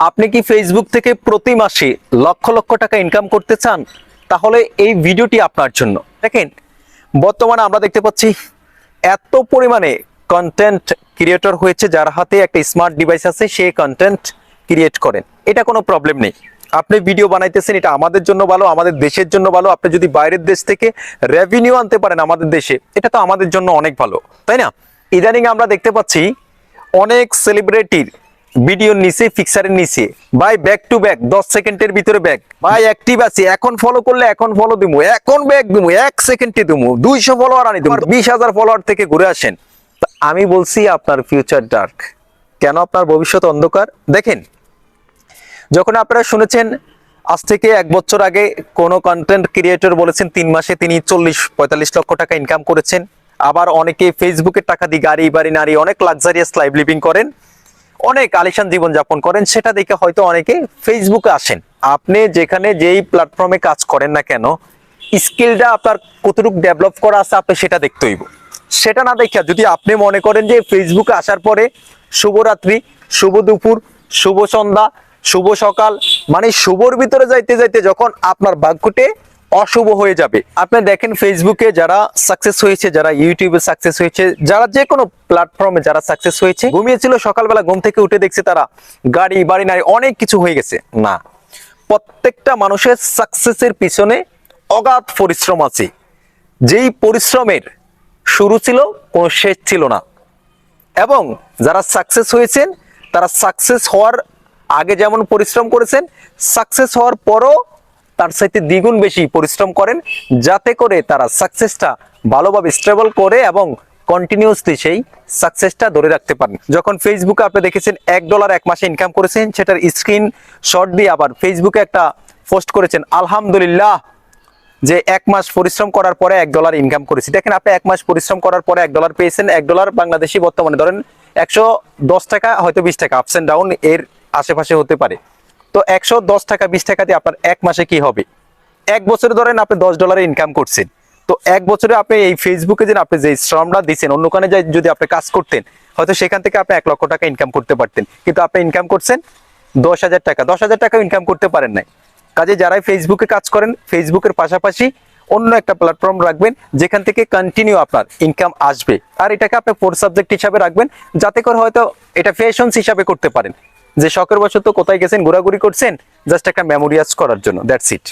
আপনি কি ফেসবুক থেকে প্রতি মাসে লক্ষ লক্ষ টাকা ইনকাম করতে চান? তাহলে এই ভিডিওটি আপনার জন্য। দেখেন, বর্তমানে আমরা দেখতে পাচ্ছি এত পরিমাণে কন্টেন্ট ক্রিয়েটর হয়েছে যার হাতে একটা স্মার্ট ডিভাইস আছে, সে কন্টেন্ট ক্রিয়েট করেন। এটা কোনো প্রবলেম নেই। আপনি ভিডিও বানাইতেছেন, এটা আমাদের জন্য ভালো, আমাদের দেশের জন্য ভালো। আপনি যদি বাইরের দেশ থেকে রেভিনিউ আনতে পারেন আমাদের দেশে, এটা তো আমাদের জন্য অনেক ভালো, তাই না? ইদানিং আমরা দেখতে পাচ্ছি অনেক সেলিব্রিটির ভিডিওর নিচে ফিক্সারের নিচে। ভাই ব্যাক টু ব্যাক দশ সেকেন্ডের ভিতরে ব্যাক ভাই অ্যাক্টিভ আছি। এখন ফলো করলে এখন ফলো দিমু। এখন ব্যাক দিমু। এক সেকেন্ডে দিমু। দুইশো ফলোয়ার আনি দিমু। বিশ হাজার ফলোয়ার থেকে ঘুরে আসেন। আমি বলছি, আপনার ফিউচার ডার্ক কেন আপনার ভবিষ্যৎ অন্ধকার? দেখেন, যখন আপনারা শুনেছেন, আজ থেকে এক বছর আগে কোনো কন্টেন্ট ক্রিয়েটর বলেছেন, তিন মাসে তিনি চল্লিশ, পঁয়তাল্লিশ লক্ষ টাকা ইনকাম করেছেন। আবার অনেকে ফেসবুকের টাকা দিয়ে গাড়ি, বাড়ি, নারী, অনেক লাক্সারিয়াস লাইফ লিভিং করেন। অনেক আলিশান জীবন যাপন করেন, সেটা দেখে হয়তো অনেকে ফেসবুকে আসেন। আপনি যেখানে যেই প্ল্যাটফর্মে কাজ করেন না কেন স্কিলটা আপনার কতটুকু ডেভেলপ করা আছে আপনি সেটা দেখতে হইব সেটা না দেখা যদি আপনি মনে করেন যে ফেসবুকে আসার পরে শুভরাত্রি, শুভ দুপুর, শুভ সন্ধ্যা, শুভ সকাল মানে শুভর ভিতরে যাইতে যাইতে যখন আপনার ভাগ্যটে অশুভ হয়ে যাবে। আপনি দেখেন ফেসবুকে যারা সাকসেস হয়েছে, যারা ইউটিউবে সাকসেস হয়েছে, যারা যে কোনো প্ল্যাটফর্মে যারা সাকসেস হয়েছে, ঘুমিয়েছিল, সকালবেলা ঘুম থেকে উঠে দেখছে তারা গাড়ি, বাড়ি, নারী অনেক কিছু হয়ে গেছে। না, প্রত্যেকটা মানুষের সাকসেসের পিছনে অগাধ পরিশ্রম আছে। যেই পরিশ্রমের শুরু ছিল, কোনো শেষ ছিল না। এবং যারা সাকসেস হয়েছেন, তারা সাকসেস হওয়ার আগে যেমন পরিশ্রম করেছেন সাকসেস হওয়ার পরও তার সাথে দ্বিগুণ বেশি পরিশ্রম করেন যাতে করে তারা সাকসেসটা ভালোভাবে স্টেবল করে এবং কন্টিনিউসলি সেই সাকসেসটা ধরে রাখতে পারেন। যখন ফেসবুকে আপনি দেখেছেন এক ডলার এক মাসে ইনকাম করেছেন, সেটার স্ক্রিন শট দিয়ে আবার ফেসবুকে একটা পোস্ট করেছেন, আলহামদুলিল্লাহ যে এক মাস পরিশ্রম করার পরে এক ডলার ইনকাম করেছি। দেখেন আপনি এক মাস পরিশ্রম করার পরে এক ডলার পেয়েছেন, এক ডলার বাংলাদেশি বর্তমানে ধরেন একশো দশ টাকা, হয়তো বিশ টাকা আপস এন্ড ডাউন এর আশেপাশে হতে পারে। তো একশো দশ টাকা, বিশ টাকা দিয়ে আপনার এক মাসে কি হবে? এক বছরে ধরেন আপনি দশ ডলারে ইনকাম করছেন। তো এক বছরে আপনি এই ফেসবুকে যে আপনি যে শ্রমটা দিচ্ছেন অন্য কানে যাই যদি আপনি কাজ করতেন, হয়তো সেখান থেকে আপনি এক লক্ষ টাকা ইনকাম করতে পারতেন। কিন্তু আপনি ইনকাম করছেন দশ হাজার টাকা। দশ হাজার টাকা ইনকাম করতে পারেন নাই। কাজে যারাই ফেসবুকে কাজ করেন ফেসবুকের পাশাপাশি অন্য একটা প্ল্যাটফর্ম রাখবেন, যেখান থেকে কন্টিনিউ আপনার ইনকাম আসবে। আর এটাকে আপনি ফোর সাবজেক্ট হিসাবে রাখবেন, যাতে করে হয়তো এটা ফ্যাশনস হিসাবে করতে পারেন। যে শখের বছর তো কোথায় গেছেন, ঘোরাঘুরি করছেন জাস্ট একটা মেমোরিয়াস করার জন্য দ্যাটস ইট